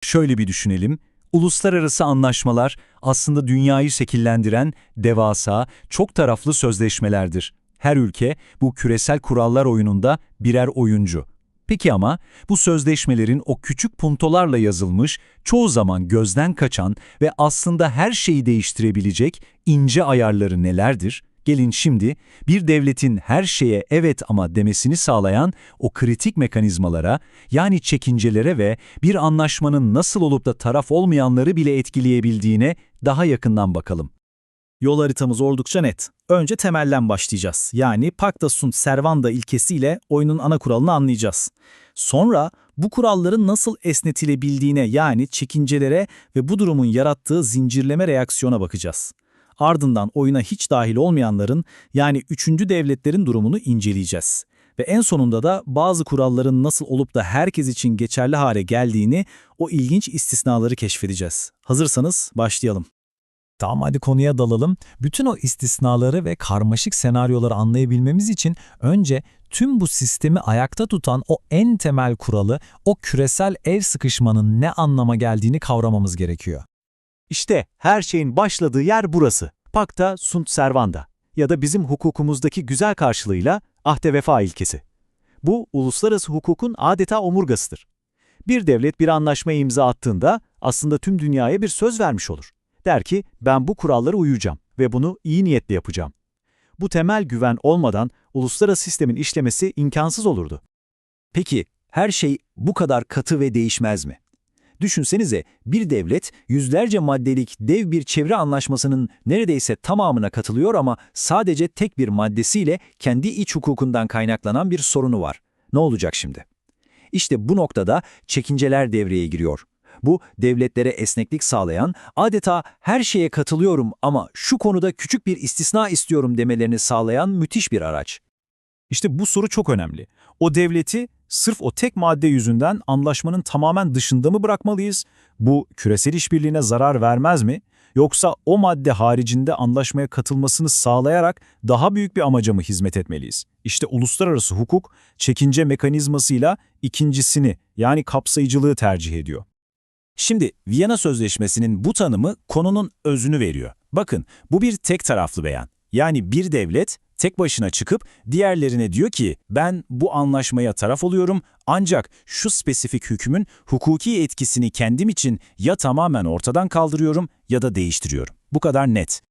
Şöyle bir düşünelim. Uluslararası anlaşmalar aslında dünyayı şekillendiren devasa, çok taraflı sözleşmelerdir. Her ülke bu küresel kurallar oyununda birer oyuncu. Peki ama bu sözleşmelerin o küçük puntolarla yazılmış, çoğu zaman gözden kaçan ve aslında her şeyi değiştirebilecek ince ayarları nelerdir? Gelin şimdi bir devletin her şeye evet ama demesini sağlayan o kritik mekanizmalara, yani çekincelere ve bir anlaşmanın nasıl olup da taraf olmayanları bile etkileyebildiğine daha yakından bakalım. Yol haritamız oldukça net. Önce temelden başlayacağız. Yani pacta sunt servanda ilkesiyle oyunun ana kuralını anlayacağız. Sonra bu kuralların nasıl esnetilebildiğine yani çekincelere ve bu durumun yarattığı zincirleme reaksiyona bakacağız. Ardından oyuna hiç dahil olmayanların yani üçüncü devletlerin durumunu inceleyeceğiz. Ve en sonunda da bazı kuralların nasıl olup da herkes için geçerli hale geldiğini, o ilginç istisnaları keşfedeceğiz. Hazırsanız başlayalım. Tamam hadi konuya dalalım. Bütün o istisnaları ve karmaşık senaryoları anlayabilmemiz için önce tüm bu sistemi ayakta tutan o en temel kuralı, o küresel ev sıkışmanın ne anlama geldiğini kavramamız gerekiyor. İşte her şeyin başladığı yer burası. Pacta sunt servanda ya da bizim hukukumuzdaki güzel karşılığıyla ahde vefa ilkesi. Bu uluslararası hukukun adeta omurgasıdır. Bir devlet bir anlaşmaya imza attığında aslında tüm dünyaya bir söz vermiş olur. Der ki ben bu kurallara uyacağım ve bunu iyi niyetle yapacağım. Bu temel güven olmadan uluslararası sistemin işlemesi imkansız olurdu. Peki her şey bu kadar katı ve değişmez mi? Düşünsenize bir devlet yüzlerce maddelik dev bir çevre anlaşmasının neredeyse tamamına katılıyor ama sadece tek bir maddesiyle kendi iç hukukundan kaynaklanan bir sorunu var. Ne olacak şimdi? İşte bu noktada çekinceler devreye giriyor. Bu devletlere esneklik sağlayan, adeta her şeye katılıyorum ama şu konuda küçük bir istisna istiyorum demelerini sağlayan müthiş bir araç. İşte bu soru çok önemli. O devleti sırf o tek madde yüzünden anlaşmanın tamamen dışında mı bırakmalıyız? Bu küresel işbirliğine zarar vermez mi? Yoksa o madde haricinde anlaşmaya katılmasını sağlayarak daha büyük bir amaca mı hizmet etmeliyiz? İşte uluslararası hukuk çekince mekanizmasıyla ikincisini yani kapsayıcılığı tercih ediyor. Şimdi Viyana Sözleşmesi'nin bu tanımı konunun özünü veriyor. Bakın bu bir tek taraflı beyan. Yani bir devlet tek başına çıkıp diğerlerine diyor ki ben bu anlaşmaya taraf oluyorum ancak şu spesifik hükmün hukuki etkisini kendim için ya tamamen ortadan kaldırıyorum ya da değiştiriyorum. Bu kadar net.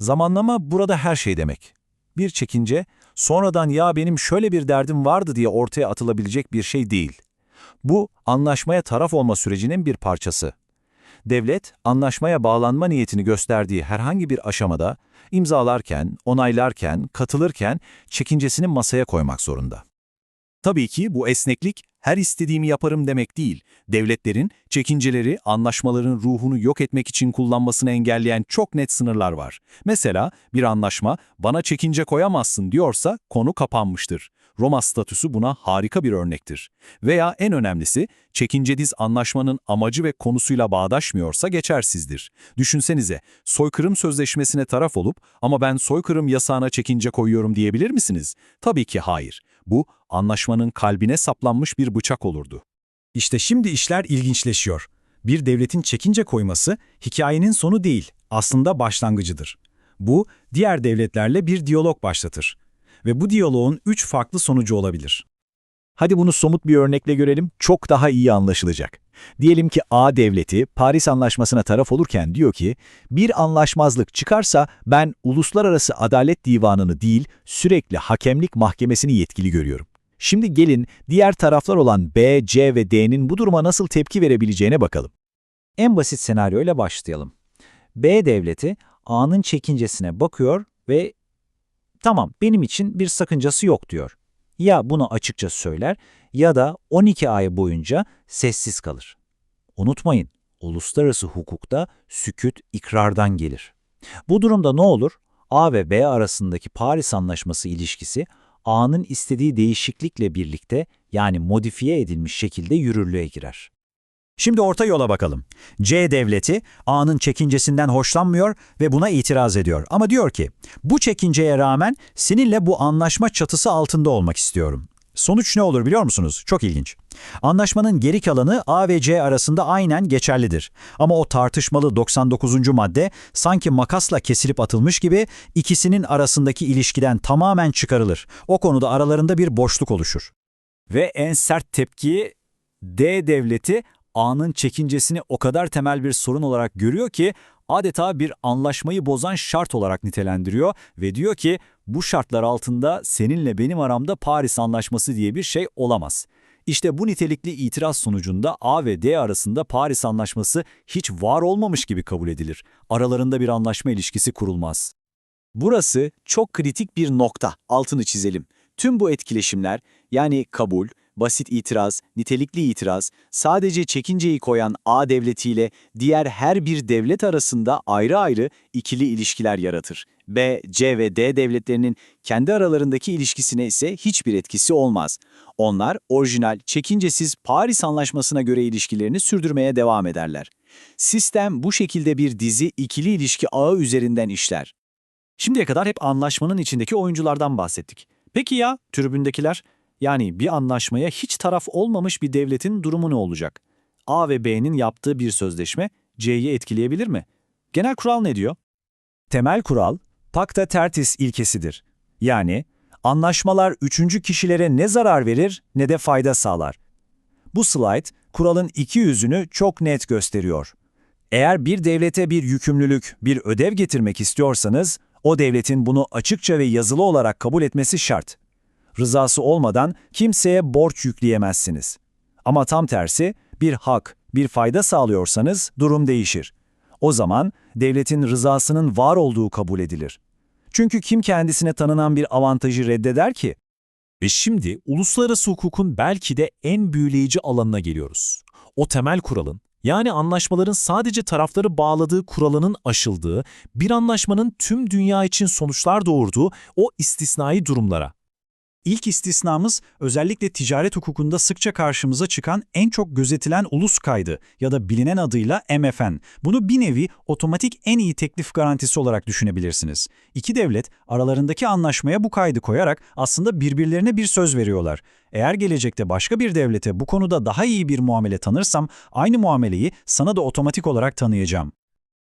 Zamanlama burada her şey demek. Bir çekince, sonradan ya benim şöyle bir derdim vardı diye ortaya atılabilecek bir şey değil. Bu, anlaşmaya taraf olma sürecinin bir parçası. Devlet, anlaşmaya bağlanma niyetini gösterdiği herhangi bir aşamada, imzalarken, onaylarken, katılırken çekincesini masaya koymak zorunda. Tabii ki bu esneklik her istediğimi yaparım demek değil. Devletlerin çekinceleri anlaşmaların ruhunu yok etmek için kullanmasını engelleyen çok net sınırlar var. Mesela bir anlaşma bana çekince koyamazsın diyorsa konu kapanmıştır. Roma statüsü buna harika bir örnektir. Veya en önemlisi, çekincediz anlaşmanın amacı ve konusuyla bağdaşmıyorsa geçersizdir. Düşünsenize, soykırım sözleşmesine taraf olup ama ben soykırım yasağına çekince koyuyorum diyebilir misiniz? Tabii ki hayır. Bu, anlaşmanın kalbine saplanmış bir bıçak olurdu. İşte şimdi işler ilginçleşiyor. Bir devletin çekince koyması hikayenin sonu değil, aslında başlangıcıdır. Bu, diğer devletlerle bir diyalog başlatır ve bu diyaloğun üç farklı sonucu olabilir. Hadi bunu somut bir örnekle görelim, çok daha iyi anlaşılacak. Diyelim ki A devleti Paris Anlaşması'na taraf olurken diyor ki, bir anlaşmazlık çıkarsa ben Uluslararası Adalet Divanı'nı değil, sürekli hakemlik mahkemesini yetkili görüyorum. Şimdi gelin diğer taraflar olan B, C ve D'nin bu duruma nasıl tepki verebileceğine bakalım. En basit senaryoyla başlayalım. B devleti A'nın çekincesine bakıyor ve tamam benim için bir sakıncası yok diyor. Ya bunu açıkça söyler ya da 12 ay boyunca sessiz kalır. Unutmayın, uluslararası hukukta sükut ikrardan gelir. Bu durumda ne olur? A ve B arasındaki Paris Anlaşması ilişkisi A'nın istediği değişiklikle birlikte yani modifiye edilmiş şekilde yürürlüğe girer. Şimdi orta yola bakalım. C devleti A'nın çekincesinden hoşlanmıyor ve buna itiraz ediyor. Ama diyor ki, bu çekinceye rağmen seninle bu anlaşma çatısı altında olmak istiyorum. Sonuç ne olur biliyor musunuz? Çok ilginç. Anlaşmanın geri kalanı A ve C arasında aynen geçerlidir. Ama o tartışmalı 99. madde sanki makasla kesilip atılmış gibi ikisinin arasındaki ilişkiden tamamen çıkarılır. O konuda aralarında bir boşluk oluşur. Ve en sert tepkiyi D devleti A'nın çekincesini o kadar temel bir sorun olarak görüyor ki adeta bir anlaşmayı bozan şart olarak nitelendiriyor ve diyor ki bu şartlar altında seninle benim aramda Paris Anlaşması diye bir şey olamaz. İşte bu nitelikli itiraz sonucunda A ve D arasında Paris Anlaşması hiç var olmamış gibi kabul edilir. Aralarında bir anlaşma ilişkisi kurulmaz. Burası çok kritik bir nokta, altını çizelim. Tüm bu etkileşimler, yani kabul, basit itiraz, nitelikli itiraz, sadece çekinceyi koyan A devletiyle diğer her bir devlet arasında ayrı ayrı ikili ilişkiler yaratır. B, C ve D devletlerinin kendi aralarındaki ilişkisine ise hiçbir etkisi olmaz. Onlar orijinal, çekincesiz Paris Anlaşması'na göre ilişkilerini sürdürmeye devam ederler. Sistem bu şekilde bir dizi ikili ilişki ağı üzerinden işler. Şimdiye kadar hep anlaşmanın içindeki oyunculardan bahsettik. Peki ya tribündekiler? Yani bir anlaşmaya hiç taraf olmamış bir devletin durumu ne olacak? A ve B'nin yaptığı bir sözleşme C'yi etkileyebilir mi? Genel kural ne diyor? Temel kural, pacta tertis ilkesidir. Yani, anlaşmalar üçüncü kişilere ne zarar verir ne de fayda sağlar. Bu slide, kuralın iki yüzünü çok net gösteriyor. Eğer bir devlete bir yükümlülük, bir ödev getirmek istiyorsanız, o devletin bunu açıkça ve yazılı olarak kabul etmesi şart. Rızası olmadan kimseye borç yükleyemezsiniz. Ama tam tersi, bir hak, bir fayda sağlıyorsanız durum değişir. O zaman devletin rızasının var olduğu kabul edilir. Çünkü kim kendisine tanınan bir avantajı reddeder ki? Ve şimdi uluslararası hukukun belki de en büyüleyici alanına geliyoruz. O temel kuralın, yani anlaşmaların sadece tarafları bağladığı kuralının aşıldığı, bir anlaşmanın tüm dünya için sonuçlar doğurduğu o istisnai durumlara. İlk istisnamız özellikle ticaret hukukunda sıkça karşımıza çıkan en çok gözetilen ulus kaydı ya da bilinen adıyla MFN. Bunu bir nevi otomatik en iyi teklif garantisi olarak düşünebilirsiniz. İki devlet aralarındaki anlaşmaya bu kaydı koyarak aslında birbirlerine bir söz veriyorlar. Eğer gelecekte başka bir devlete bu konuda daha iyi bir muamele tanırsam aynı muameleyi sana da otomatik olarak tanıyacağım.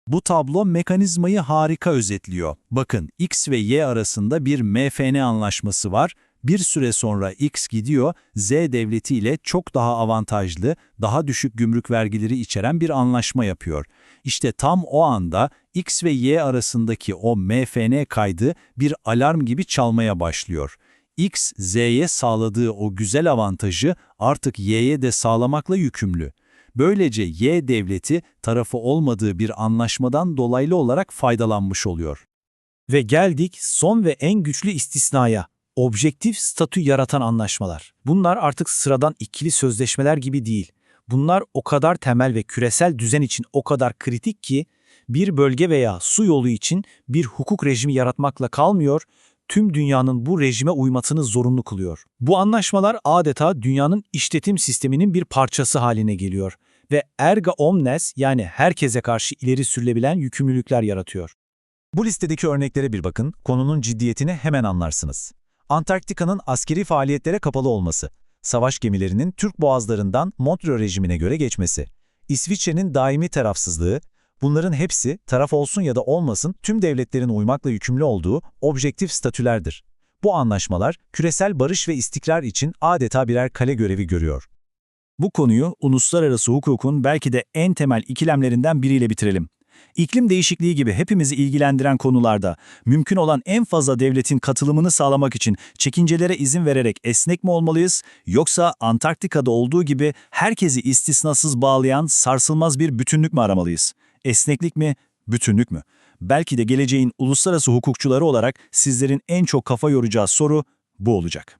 Bu tablo mekanizmayı harika özetliyor. Bakın X ve Y arasında bir MFN anlaşması var. Bir süre sonra X gidiyor, Z devleti ile çok daha avantajlı, daha düşük gümrük vergileri içeren bir anlaşma yapıyor. İşte tam o anda X ve Y arasındaki o MFN kaydı bir alarm gibi çalmaya başlıyor. X, Z'ye sağladığı o güzel avantajı artık Y'ye de sağlamakla yükümlü. Böylece Y devleti tarafı olmadığı bir anlaşmadan dolaylı olarak faydalanmış oluyor. Ve geldik son ve en güçlü istisnaya. Objektif statü yaratan anlaşmalar. Bunlar artık sıradan ikili sözleşmeler gibi değil. Bunlar o kadar temel ve küresel düzen için o kadar kritik ki bir bölge veya su yolu için bir hukuk rejimi yaratmakla kalmıyor, tüm dünyanın bu rejime uymasını zorunlu kılıyor. Bu anlaşmalar adeta dünyanın işletim sisteminin bir parçası haline geliyor ve erga omnes yani herkese karşı ileri sürülebilen yükümlülükler yaratıyor. Bu listedeki örneklere bir bakın, konunun ciddiyetini hemen anlarsınız. Antarktika'nın askeri faaliyetlere kapalı olması, savaş gemilerinin Türk boğazlarından Montreux rejimine göre geçmesi, İsviçre'nin daimi tarafsızlığı, bunların hepsi taraf olsun ya da olmasın tüm devletlerin uymakla yükümlü olduğu objektif statülerdir. Bu anlaşmalar küresel barış ve istikrar için adeta birer kale görevi görüyor. Bu konuyu uluslararası hukukun belki de en temel ikilemlerinden biriyle bitirelim. İklim değişikliği gibi hepimizi ilgilendiren konularda mümkün olan en fazla devletin katılımını sağlamak için çekincelere izin vererek esnek mi olmalıyız yoksa Antarktika'da olduğu gibi herkesi istisnasız bağlayan sarsılmaz bir bütünlük mü aramalıyız? Esneklik mi, bütünlük mü? Belki de geleceğin uluslararası hukukçuları olarak sizlerin en çok kafa yoracağı soru bu olacak.